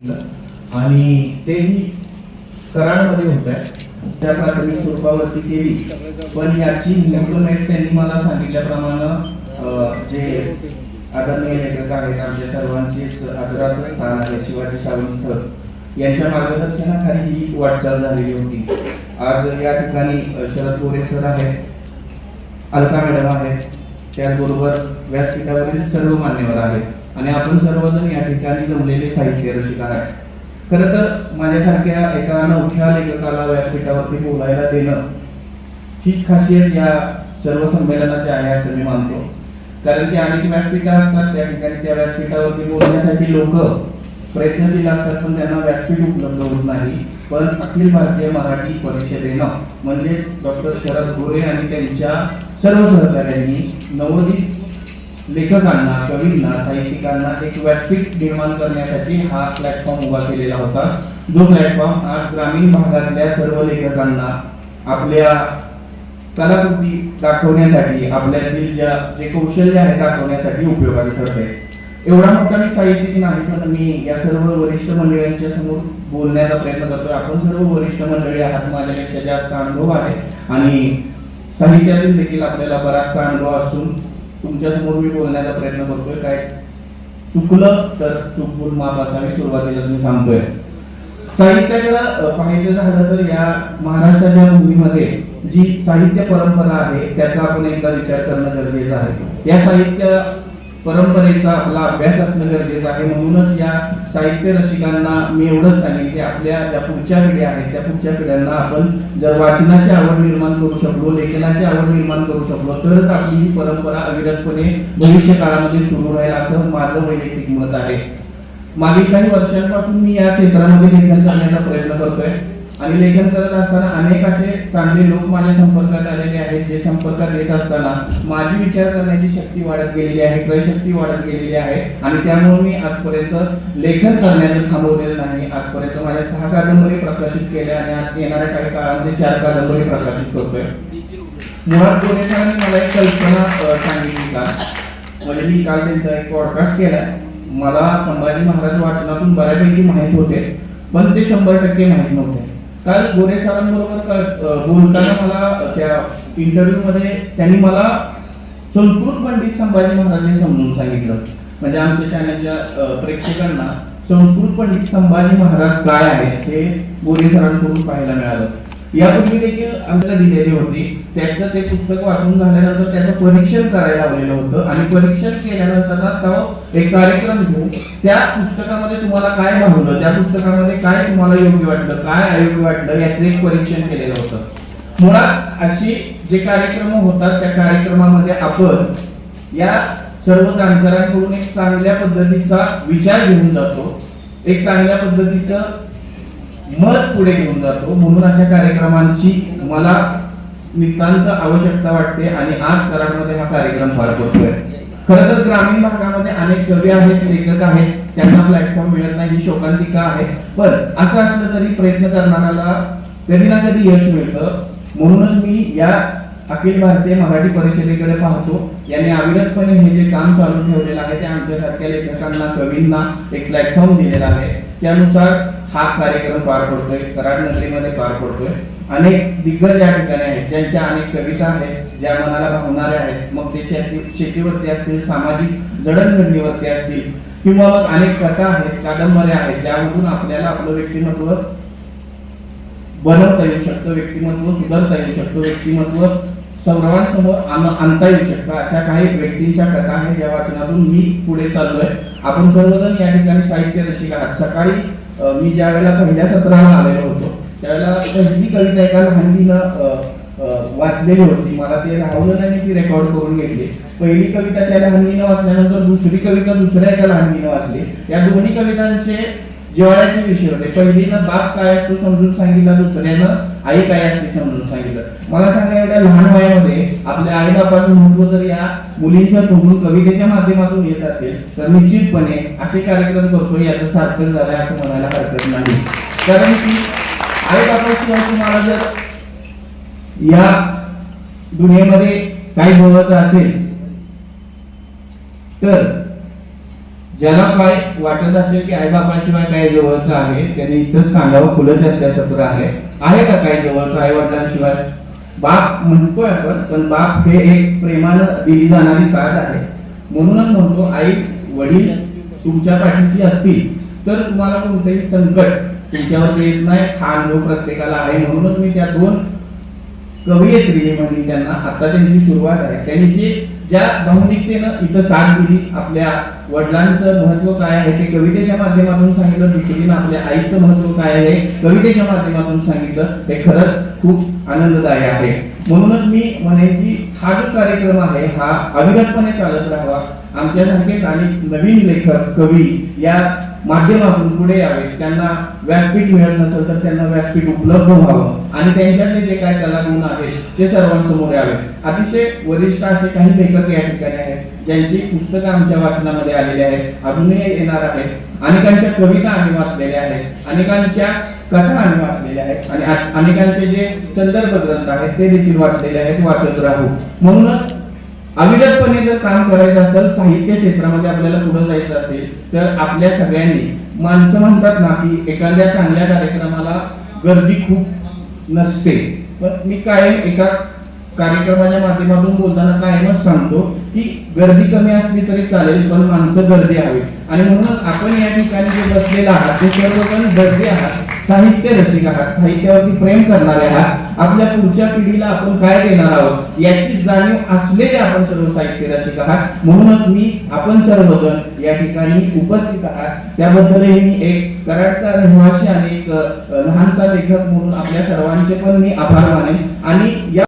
आणि तेही कराडमध्ये होत. आहे त्या प्राथमिक स्वरूपावरती केली. पण याची इम्प्लिमेंट त्यांनी मला सांगितल्याप्रमाणे जे आदरणीय लेखक आहेत आमच्या सर्वांचेच आदरात स्थान आहे शिवाजी सावंत यांच्या मार्गदर्शनाखाली ही वाटचाल झालेली होती. आज या ठिकाणी शरद गोरे सर आहेत अलका मॅडम आहेत त्याचबरोबर व्यासपीठावरील सर्व मान्यवर आहेत. आणि आपण सर्वजण या ठिकाणी जमलेले साहित्य रसिकार आहे खरं तर माझ्यासारख्या एका नवख्या लेखकाला व्यासपीठावरती बोलायला देणं हीच खासियत या सर्व संमेलनाची आहे असं मी मानतो. कारण की अनेक व्यासपीठ असतात त्या ठिकाणी त्या व्यासपीठावरती बोलण्यासाठी लोक प्रयत्नशील असतात पण त्यांना व्यासपीठ उपलब्ध होत नाही. पण अखिल भारतीय मराठी परिषदेनं म्हणजे डॉक्टर शरद गोरे आणि त्यांच्या सर्व सहकाऱ्यांनी नवोदित लेखकांना कवींना साहित्यिकांना एक व्यासपीठ निर्माण करण्यासाठी हा प्लॅटफॉर्म उभा केलेला होता. जो प्लॅटफॉर्म आज ग्रामीण भागातल्या सर्व लेखकांना आपल्या कलाकृती दाखवण्यासाठी आपल्यातील ज्या जे कौशल्य आहे दाखवण्यासाठी उपयोगाने ठरते. एवढा मोठा मी साहित्यिक नाही पण मी या सर्व वरिष्ठ मंडळींच्या समोर बोलण्याचा प्रयत्न करतोय. आपण सर्व वरिष्ठ मंडळी आहात माझ्यापेक्षा जास्त अनुभव आहे. आणि साहित्यातील देखील आपल्याला बराचसा अनुभव असून तुमच्यासमोर मी बोलण्याचा प्रयत्न करतोय काय चुकलं तर चूक माफ असावी सुरुवातीला मी सांगतोय. साहित्याकडे पाहायचं झालं तर या महाराष्ट्राच्या भूमीमध्ये जी साहित्य परंपरा आहे त्याचा आपण एकदा विचार करणं गरजेचं आहे. या साहित्य परंपरेचा आपला अभ्यास असणं गरजेचं आहे. म्हणूनच या साहित्य रसिकांना मी एवढंच सांगेन की आपल्या ज्या पुढच्या पिढ्या आहेत त्या पुढच्या पिढ्यांना आपण जर वाचनाची आवड निर्माण करू शकलो लेखनाची आवड निर्माण करू शकलो तरच आपली ही परंपरा अविरतपणे भविष्य काळामध्ये सुरू राहील असं माझं वैयक्तिक मत आहे. मागील काही वर्षांपासून मी या क्षेत्रामध्ये लेखन करण्याचा प्रयत्न करतोय. आणि लेखन करत असताना अनेक असे चांगले लोक माझ्या संपर्कात आलेले आहेत जे संपर्कात येत असताना माझी विचार करण्याची शक्ती वाढत गेलेली आहे क्रयशक्ती वाढत गेलेली आहे. आणि त्यामुळे मी आजपर्यंत लेखन करण्याचं थांबवलेलं नाही. आजपर्यंत माझ्या सहा कादंबरी प्रकाशित केल्या आणि आज येणाऱ्या काही काळामध्ये चार कादंबरी प्रकाशित करतोय. मुळात गोरेकरांनी मला एक कल्पना सांगितली का? म्हणजे मी काल त्यांचा एक पॉडकास्ट केला. मला संभाजी महाराज वाचनातून बऱ्यापैकी माहीत होते पण ते शंभर टक्के माहीत नव्हते. काल गोरे सरांबरोबर बोलताना मला त्या इंटरव्ह्यू मध्ये त्यांनी मला संस्कृत पंडित संभाजी महाराजांनी समजून सांगितलं. म्हणजे आमच्या चॅनलच्या प्रेक्षकांना संस्कृत पंडित संभाजी महाराज काय आहेत हे गोरे सरांकडून पाहायला मिळालं. यापूर्वी देखील आम्हाला दिलेली होती. त्याचं ते पुस्तक वाचून झाल्यानंतर त्याचं परीक्षण करायला लावलेलं होतं. आणि परीक्षण केल्यानंतर तो एक कार्यक्रम घेऊन त्या पुस्तकामध्ये तुम्हाला काय भावलं त्या पुस्तकामध्ये काय तुम्हाला योग्य वाटलं काय अयोग्य वाटलं याचं एक परीक्षण केलेलं होतं. मुळात अशी जे कार्यक्रम होतात त्या कार्यक्रमामध्ये आपण या सर्व जाणकारांकडून एक चांगल्या पद्धतीचा विचार घेऊन जातो. एक चांगल्या पद्धतीचं मत पुढे घेऊन जातो. म्हणून अशा कार्यक्रमांची मला नितांत आवश्यकता वाटते आणि आज कराडमध्ये हा कार्यक्रम पार पडतोय. खरं तर ग्रामीण भागामध्ये अनेक कवी आहेत लेखक आहेत. त्यांना प्लॅटफॉर्म मिळत नाही ही शोकांतिका आहे. पण असं असलं तरी प्रयत्न करणाऱ्याला कधी ना कधी यश मिळतं. म्हणूनच मी या अखिल भारतीय मराठी परिषदेकडे पाहतो. यांनी अविरतपणे हे जे काम चालू ठेवलेलं आहे ते आमच्यासारख्या लेखकांना कवींना एक प्लॅटफॉर्म दिलेला आहे. त्यानुसार हा कार्यक्रम पार पडतोय कराड नगरीमध्ये पार पडतोय. अनेक दिग्गज या ठिकाणी आहेत ज्यांच्या अनेक कविता आहेत ज्या मनाला भावणाऱ्या आहेत. मग ते शेती शेतीवरती असतील सामाजिक जडणघडणीवरती असतील किंवा मग अनेक कथा आहेत कादंबऱ्या आहेत ज्यामधून आपल्याला आपलं व्यक्तिमत्व बनवता येऊ शकतं व्यक्तिमत्व सुधारता येऊ शकतं व्यक्तिमत्व सर्वांसमोर आण- आणता येऊ शकतं. अशा काही व्यक्तींच्या कथा आहेत ज्या वाचनातून मी पुढे चाललो आहे आपण सर्वजण या ठिकाणी साहित्य रसिक आहात. सकाळी मी ज्या वेळेला पहिल्या सत्राला आलेलो होतो त्यावेळेला पहिली कविता एका लहानगीनं वाचलेली होती. मला ते राहवलं नाही ती रेकॉर्ड करून घेतली. पहिली कविता त्या लहानगीनं वाचल्यानंतर दुसरी कविता दुसऱ्या एका लहानगीनं वाचली. या दोन्ही कवितांचे जिव्हाळ्याचे विषय होते. पहिलीनं बाप काय असतो समजून सांगितलं दुसऱ्यानं आई काय असते समजून सांगितलं. मला सांगा एवढ्या लहान वयामध्ये आपल्या आई बापाचं महत्त्व जर या मुलींच्या तोंडून कवितेच्या माध्यमातून येत असेल तर निश्चितपणे असे कार्यक्रम करतो याचं सार्थक झालंय असं म्हणायला हरकत नाही. कारण की आई बापाशिवाय तुम्हाला जर या दुनियेमध्ये काही बोलायचं असेल तर ज्याला काय वाटत असेल की आई बापाशिवाय काय जवळचं आहे त्यांनी इथंच सांगावं खुलं चर्चासत्र आहे. आहे का काय जवळचं आई वडिलांशिवाय? बाप म्हणतोय आपण पण बाप हे एक प्रेमानं दिली जाणारी साथ आहे. म्हणूनच म्हणतो आई वडील तुमच्या पाठीशी असतील तर तुम्हाला कोणतंही संकट तुमच्यावर येत नाही. खान जो प्रत्येकाला आहे. म्हणूनच मी त्या दोन कवयित्री म्हणजे त्यांना आता त्यांची सुरुवात आहे. त्यांनी जी ज्या भावनिकतेनं इथं साथ दिली आपल्या वडिलांचं महत्त्व काय आहे ते कवितेच्या माध्यमातून सांगितलं दुसरीनं आपल्या आईचं महत्त्व काय आहे कवितेच्या माध्यमातून सांगितलं हे खरंच खूप आनंददायी आहे. म्हणूनच मी म्हणेन की हा जो कार्यक्रम आहे हा अविरतपणे चालत राहावा. आमच्यासारखेच आणि नवीन लेखक कवी या माध्यमातून पुढे यावे त्यांना व्यासपीठ मिळत नसेल तर त्यांना व्यासपीठ उपलब्ध व्हावं. आणि त्यांच्यातले जे काही कलागुण आहेत ते सर्वांसमोर यावे. अतिशय वरिष्ठ असे काही लेखक या ठिकाणी आहेत ज्यांची पुस्तकं आमच्या वाचनामध्ये आलेली आहेत अजूनही येणार आहेत अनेकांच्या कविता आम्ही वाचलेल्या आहेत अनेकांच्या कथा आम्ही वाचलेल्या आहेत आणि अनेकांचे जे संदर्भ ग्रंथ आहेत ते देखील वाचलेले आहेत वाचत राहू. म्हणूनच अविरतपणे जर काम करायचं असेल साहित्य क्षेत्रामध्ये आपल्याला पुढे जायचं असेल तर आपल्या सगळ्यांनी माणसं म्हणतात ना की एखाद्या चांगल्या कार्यक्रमाला गर्दी खूप नसते. पण मी कायम एका कार्यक्रमाच्या माध्यमातून बोलताना कायमच सांगतो की गर्दी कमी असली तरी चालेल पण माणसं गर्दी हवी. आणि म्हणून आपण या ठिकाणी जे बसलेला आहात ते सर्वजण गर्दी आहात साहित्य रसिक आहात साहित्यावरती प्रेम करणारे आहात आपल्या पुढच्या पिढीला आपण काय देणार आहोत याची जाणीव असलेले आपण सर्व साहित्य रसिक आहात. म्हणूनच मी आपण सर्वजण या ठिकाणी उपस्थित आहात. त्याबद्दलही मी एक कराडचा रहिवासी आणि एक लहानसा लेखक म्हणून आपल्या सर्वांचे पण मी आभार मानेन. आणि या